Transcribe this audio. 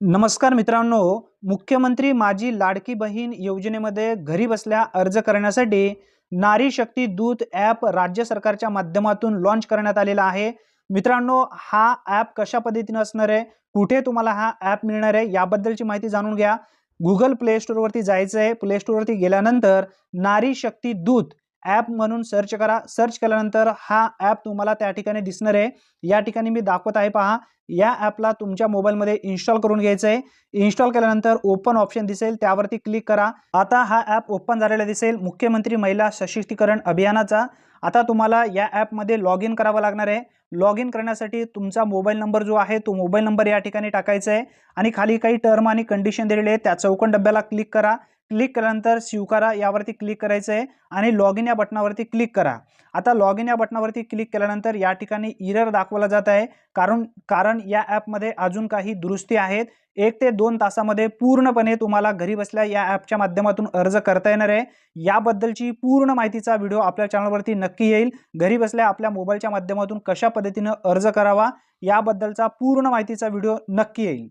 नमस्कार मित्रांनो मुख्यमंत्री माझी लाडकी बहीण योजनेमध्ये घरी बसल्या अर्ज करण्यासाठी नारी शक्ती दूत ॲप राज्य सरकारच्या माध्यमातून लॉन्च करण्यात आलेला आहे. मित्रांनो हा ॲप कशा पद्धतीनं असणार आहे? कुठे तुम्हाला हा ॲप मिळणार आहे? याबद्दलची माहिती जाणून घ्या. गुगल प्ले स्टोअरवरती जायचं आहे प्ले स्टोअरवरती गेल्यानंतर नारी शक्ती दूत ॲप म्हणून सर्च करा. सर्च केल्यानंतर हा ॲप तुम्हाला त्या ठिकाणी दिसणार आहे. या ठिकाणी मी दाखवत आहे पहा. या ॲपला तुमच्या मोबाईलमध्ये इन्स्टॉल करून घ्यायचं आहे. इन्स्टॉल केल्यानंतर ओपन ऑप्शन दिसेल. त्यावरती क्लिक करा. आता हा ॲप ओपन झालेला दिसेल. मुख्यमंत्री महिला सशक्तीकरण अभियानाचा. आता तुम्हाला या ॲपमध्ये लॉग इन करावं लागणार आहे. लॉग इन करण्यासाठी तुमचा मोबाईल नंबर जो आहे तो मोबाईल नंबर या ठिकाणी टाकायचा आहे. आणि खाली काही टर्म आणि कंडिशन दिलेले आहे त्या चौकन डब्याला क्लिक करा. क्लिक केल्यानंतर स्वीकारा यावरती क्लिक करायचं आहे आणि लॉग इन या बटनावरती क्लिक करा. आता लॉग इन या बटनावरती क्लिक केल्यानंतर या ठिकाणी इरर दाखवला जात आहे. कारण कारण या ॲपमध्ये अजून काही दुरुस्ती आहेत. एक ते दोन तासामध्ये पूर्णपणे तुम्हाला घरी बसल्या या ॲपच्या माध्यमातून अर्ज करता येणार आहे. याबद्दलची पूर्ण माहितीचा व्हिडिओ आपल्या चॅनलवरती नक्की येईल. घरी बसल्या आपल्या मोबाईलच्या माध्यमातून कशा पद्धतीनं अर्ज करावा याबद्दलचा पूर्ण माहितीचा व्हिडिओ नक्की येईल.